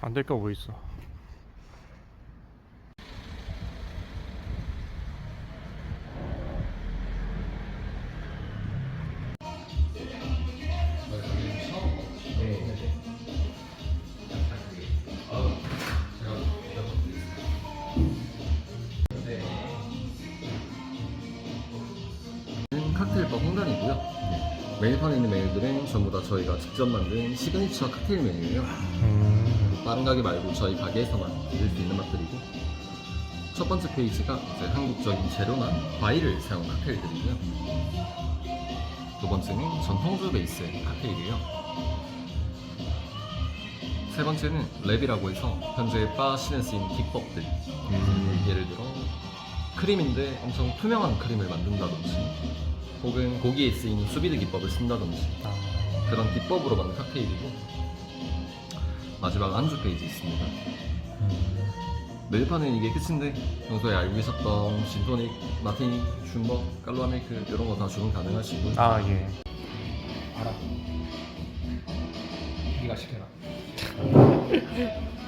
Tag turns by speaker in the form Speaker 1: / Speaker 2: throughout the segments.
Speaker 1: 안 될까 뭐 있어.
Speaker 2: 메뉴판에 있는 메뉴들은 전부 다 저희가 직접 만든 시그니처 칵테일 메뉴예요.
Speaker 1: 음.
Speaker 2: 다른 가게 말고 저희 가게에서만 드실 수 있는 맛들이고 첫 번째 페이지가 이제 한국적인 재료나 과일을 사용한 칵테일들이고요. 두 번째는 전통주 베이스의 칵테일이에요. 세 번째는 랩이라고 해서 현재 바 씬에 쓰인 기법들 예를 들어 크림인데 엄청 투명한 크림을 만든다든지 혹은 고기에 쓰이는 수비드 기법을 쓴다든지
Speaker 1: 아.
Speaker 2: 그런 기법으로 만든 칵테일이고 마지막 안주 페이지 있습니다. 메뉴판은 이게 끝인데 평소에 알고 계셨던 진토닉, 마티닉, 줌버, 깔로아 밀크 이런 거 다 주문 가능하시고
Speaker 1: 아 예.
Speaker 3: 알아. 네가 시켜라.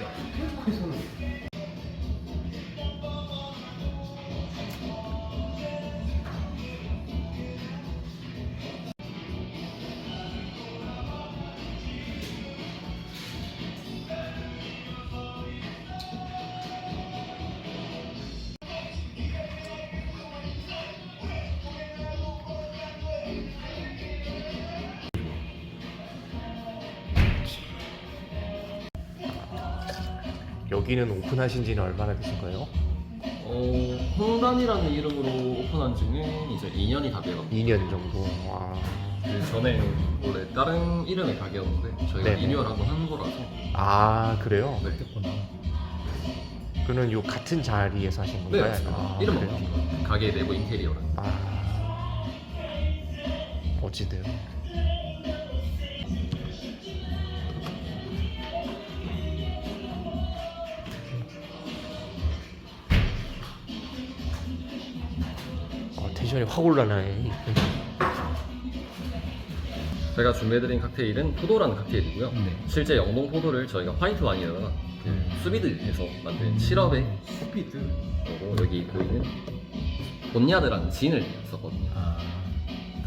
Speaker 1: 여기는 오픈하신 지는 얼마나 되신 거예요?
Speaker 2: 어, 홍단이라는 이름으로 오픈한 지는 이제 2년이 다 돼요.
Speaker 1: 2년 정도. 와.
Speaker 2: 그 전에 원래 다른 이름의 가게였는데 저희가
Speaker 1: 네네.
Speaker 2: 리뉴얼하고 하는 거라서
Speaker 1: 아 그래요?
Speaker 2: 네.
Speaker 1: 그는 요 같은 자리에서 하신
Speaker 2: 네,
Speaker 1: 건가요?
Speaker 2: 맞습니다.
Speaker 1: 아,
Speaker 2: 이름만
Speaker 1: 그래요?
Speaker 2: 바뀐 거예요. 가게 내부 인테리어랑.
Speaker 1: 아 멋지대요. 텐션이 확 올라나네.
Speaker 2: 제가 준비해드린 칵테일은 포도라는 칵테일이고요.
Speaker 3: 네.
Speaker 2: 실제 영동 포도를 저희가 화이트 와인에다가 그 수비드해서 만든 시럽에
Speaker 3: 스피드.
Speaker 2: 그리고 여기 보이는 본야드라는 진을 썼거든요.
Speaker 3: 아.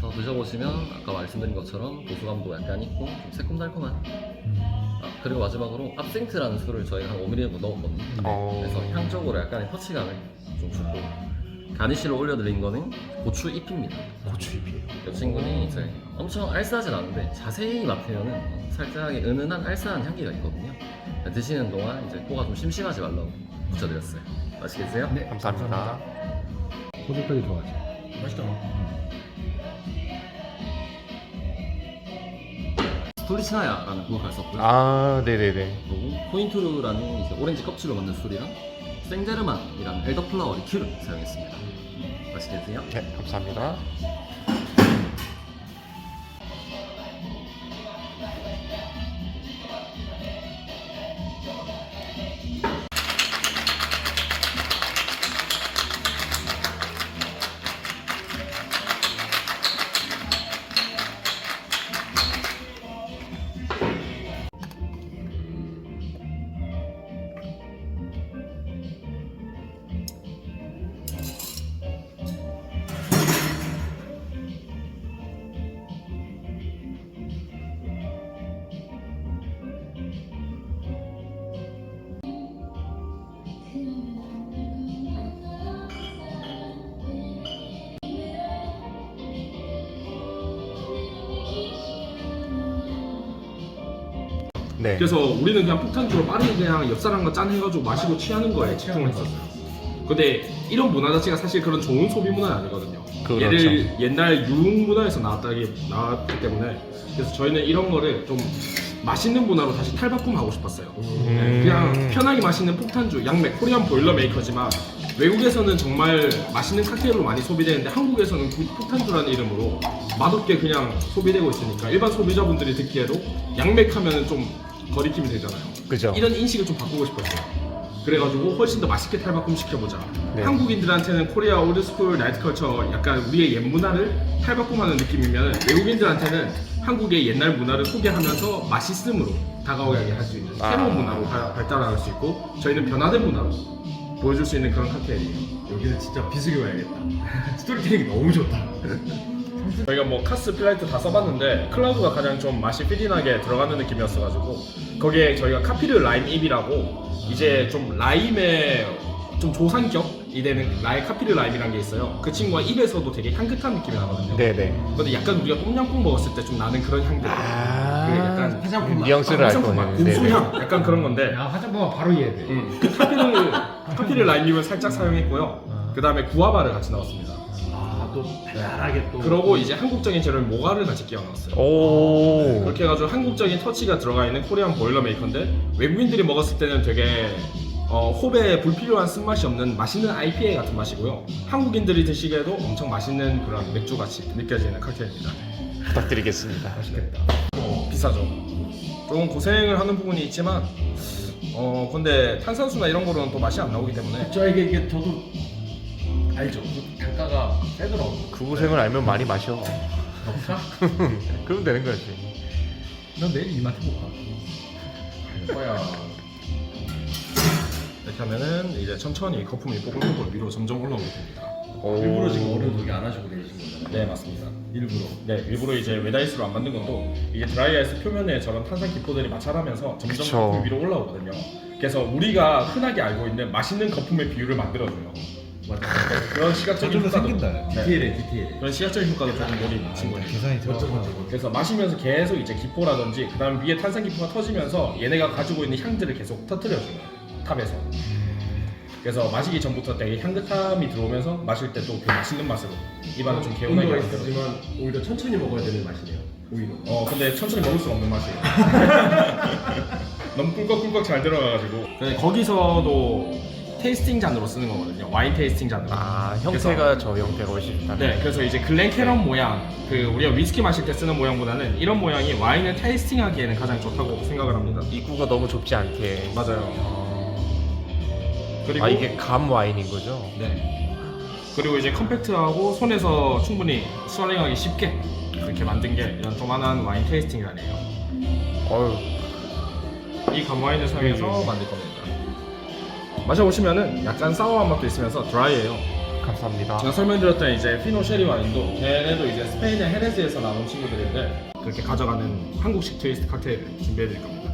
Speaker 2: 그래서 드셔보시면 아까 말씀드린 것처럼 고소감도 약간 있고 좀 새콤달콤한
Speaker 3: 음.
Speaker 2: 아, 그리고 마지막으로 압생트라는 술을 저희가 한 5ml 정도 넣었거든요.
Speaker 1: 어.
Speaker 2: 그래서 향적으로 약간의 터치감을 좀 주고 가니쉬로 올려드린 거는 고추 잎입니다.
Speaker 1: 고추잎이에요.
Speaker 2: 이 친구는 이제 엄청 알싸하진 않은데 자세히 맡으면 살짝 은은한 알싸한 향기가 있거든요. 드시는 동안 이제 코가 좀 심심하지 말라고 붙여드렸어요. 맛있게 드세요.
Speaker 3: 네,
Speaker 1: 감사합니다.
Speaker 3: 호주까지 좋아하지. 맛있다.
Speaker 2: 스톨리치나야라는 곡을 썼고요.
Speaker 1: 아 네네네.
Speaker 2: 그리고 포인트루라는 이제 오렌지 껍질로 만든 술이랑 생제르만이라는 엘더플라워 리큐를 사용했습니다. 맛있게 드세요.
Speaker 1: 네 감사합니다. 네.
Speaker 4: 그래서 우리는 그냥 폭탄주로 빠르게 그냥 옆 사람과 짠 해가지고 마시고 취하는 거에 집중을 했었어요. 근데 이런 문화 자체가 사실 그런 좋은 소비 문화는 아니거든요.
Speaker 1: 그렇죠.
Speaker 4: 얘를 옛날 유흥 문화에서 나왔다기 나왔기 때문에 그래서 저희는 이런 거를 좀 맛있는 문화로 다시 탈바꿈하고 싶었어요.
Speaker 1: 음.
Speaker 4: 그냥 편하게 마시는 폭탄주, 양맥, 코리안 보일러 메이커지만 외국에서는 정말 맛있는 칵테일로 많이 소비되는데 한국에서는 그 폭탄주라는 이름으로 맛없게 그냥 소비되고 있으니까 일반 소비자분들이 듣기에도 양맥하면 좀 거리낌이 되잖아요.
Speaker 1: 그죠.
Speaker 4: 이런 인식을 좀 바꾸고 싶었어요. 그래가지고 훨씬 더 맛있게 탈바꿈 시켜보자.
Speaker 1: 네.
Speaker 4: 한국인들한테는 코리아 올드스쿨 나이트 컬처 약간 우리의 옛 문화를 탈바꿈하는 느낌이면 외국인들한테는 한국의 옛날 문화를 소개하면서 맛있음으로 다가오게 할 수 있는
Speaker 1: 아.
Speaker 4: 새로운 문화로 발- 발달할 수 있고 저희는 변화된 문화로 보여줄 수 있는 그런 칵테일이에요.
Speaker 3: 여기는 진짜 비수기 와야겠다. 스토리텔링이 너무 좋다.
Speaker 4: 저희가 뭐 카스 필라이트 다 써봤는데 클라우드가 가장 좀 맛이 피디나게 들어가는 느낌이었어가지고 거기에 저희가 카피르 라임 잎이라고 이제 좀 라임의 좀 조상격이 되는 라임 카피르 라임이라는 게 있어요. 그 친구가 입에서도 되게 향긋한 느낌이 나거든요.
Speaker 1: 네네.
Speaker 4: 근데 약간 우리가 똠양꿍 먹었을 때 좀 나는 그런 향들.
Speaker 1: 아,
Speaker 4: 그게 약간
Speaker 3: 화장품 맛.
Speaker 1: 뉘앙스를 알
Speaker 4: 화장품 맛,
Speaker 1: 거네. 네네.
Speaker 4: 고수향 약간 그런 건데
Speaker 3: 야 화장품 바로 이해돼.
Speaker 4: 음, 그 카피르 카피르 라임잎을 살짝 사용했고요. 그 다음에 구아바를 같이 넣었습니다.
Speaker 3: 아또 달달하게 또.
Speaker 4: 그러고 이제 한국적인 재료인 모가를 같이 끼워 넣었어요.
Speaker 1: 오.
Speaker 4: 그렇게 해가지고 한국적인 터치가 들어가 있는 코리안 보일러 메이커인데 외국인들이 먹었을 때는 되게 어, 호배에 불필요한 쓴맛이 없는 맛있는 IPA 같은 맛이고요. 한국인들이 드시기에도 엄청 맛있는 그런 맥주 같이 느껴지는 칵테일입니다.
Speaker 1: 부탁드리겠습니다.
Speaker 3: 맛있겠다.
Speaker 4: 어, 비싸죠. 조금 고생을 하는 부분이 있지만 어 근데 탄산수나 이런 거로는 또 맛이 안 나오기 때문에
Speaker 3: 저에게 이게 저도 알죠. 그 단가가 세더라고.
Speaker 1: 그 고생을 알면 많이 마셔.
Speaker 3: 없어?
Speaker 1: 그러면 되는 거지.
Speaker 3: 난 내일 이마트 볼까?
Speaker 4: 거야. 이렇게 하면은 이제 천천히 거품이 뽀글뽀글 위로 점점 올라오게 됩니다.
Speaker 1: 오.
Speaker 3: 일부러 지금 얼음 독이 안 하시고 내리신 거잖아요.
Speaker 4: 네 맞습니다.
Speaker 3: 일부러.
Speaker 4: 네, 일부러 이제 웨다이스로 안 만든 것도 이게 드라이아이스 표면에 저런 탄산 기포들이 마찰하면서 점점
Speaker 1: 그쵸.
Speaker 4: 거품 위로 올라오거든요. 그래서 우리가 흔하게 알고 있는 맛있는 거품의 비율을 만들어줘요.
Speaker 3: 맞아.
Speaker 4: 그런 시각적인
Speaker 3: 저절로
Speaker 4: 효과도
Speaker 3: 생긴다.
Speaker 4: 네.
Speaker 3: 디테일에 디테일.
Speaker 4: 그런 시각적인 효과도 조금 노린 친구예요.
Speaker 3: 계산이 들어가지고.
Speaker 4: 그래서 마시면서 계속 이제 기포라든지 그다음 위에 탄산 기포가 터지면서 얘네가 가지고 있는 향들을 계속 터뜨려줘요 탑에서. 그래서 마시기 전부터 되게 향긋함이 들어오면서 마실 때 또 그 맛있는 맛으로 입안을 좀 개운하게
Speaker 3: 온도가
Speaker 4: 만들어.
Speaker 3: 있지만 오히려 천천히 먹어야 되는 맛이네요. 오히려.
Speaker 4: 어 근데 천천히 먹을 수 없는 맛이에요. 너무 꿀꺽꿀꺽 잘 들어가가지고. 근데 거기서도 테이스팅 잔으로 쓰는 거거든요. 와인 테이스팅 잔으로.
Speaker 1: 아 형태가 저 형태가 훨씬 좋다.
Speaker 4: 네, 그래서 이제 글렌캐런 모양, 그 우리가 위스키 마실 때 쓰는 모양보다는 이런 모양이 와인을 테이스팅하기에는 가장 좋다고 생각을 합니다.
Speaker 1: 입구가 너무 좁지 않게.
Speaker 4: 맞아요. 그리고
Speaker 1: 아 이게 감 와인인 거죠?
Speaker 4: 네. 그리고 이제 컴팩트하고 손에서 충분히 스와링하기 쉽게 이렇게 만든 게 이런 조만한 와인 테이스팅 잔이에요.
Speaker 1: 어유.
Speaker 4: 이 감와인을 사용해서 만들 겁니다. 마셔보시면은 약간 사워한 맛도 있으면서 드라이해요.
Speaker 1: 감사합니다.
Speaker 4: 제가 설명드렸던 이제 피노 쉐리 와인도 걔네도 이제 스페인의 헤레즈에서 나온 친구들인데 그렇게 가져가는 한국식 트위스트 칵테일을 준비해드릴 겁니다.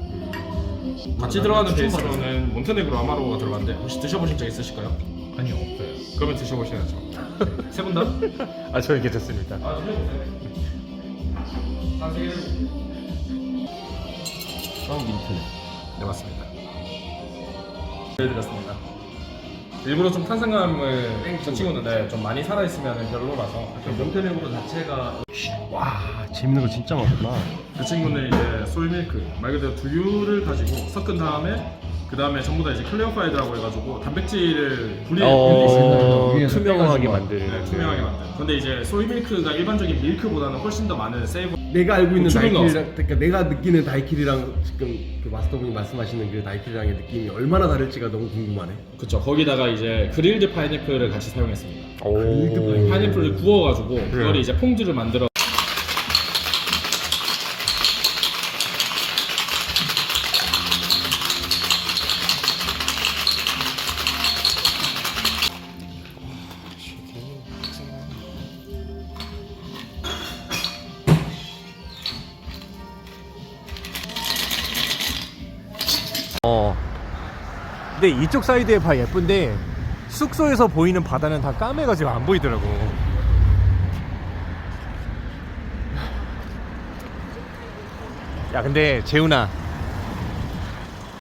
Speaker 4: 같이 들어가는 베이스로는 몬테네그로 아마로가 들어가는데 혹시 드셔보신 적 있으실까요?
Speaker 3: 아니 없어요.
Speaker 4: 그러면 드셔보셔야죠. 세 분 다?
Speaker 1: 아 저는 괜찮습니다.
Speaker 4: 아, 드셔보세요. 한세
Speaker 2: 성 민트.
Speaker 4: 네 맞습니다. 드렸습니다. 일부러 좀 탄산감을 저 친구는 네, 좀 많이 살아있으면 별로라서
Speaker 3: 몬테네그로 자체가 와 재밌는 거 진짜 많구나.
Speaker 4: 그 친구는 이제 솔밀크 말 그대로 두유를 가지고 섞은 다음에 그 다음에 전부 다 이제 클리어파이드라고 해가지고 단백질을 분리 분리
Speaker 1: 어 투명하게. 만드는.
Speaker 4: 네, 투명하게 만든. 근데 이제 소이 밀크가 일반적인 밀크보다는 훨씬 더 많은 세이버.
Speaker 3: 내가 알고 있는
Speaker 4: 고추를
Speaker 3: 다이킬이랑 그러니까 내가 느끼는 다이킬이랑 지금 그 마스터분이 말씀하시는 그 다이킬이랑의 느낌이 얼마나 다를지가 너무 궁금하네.
Speaker 4: 그쵸. 거기다가 이제 그릴드 파인애플을 같이 사용했습니다.
Speaker 1: 오.
Speaker 4: 파인애플을 구워가지고 그걸 이제 퐁듀를 만들어.
Speaker 1: 어. 근데 이쪽 사이드의 바 예쁜데 숙소에서 보이는 바다는 다 까매가지고 안 보이더라고. 야 근데 재훈아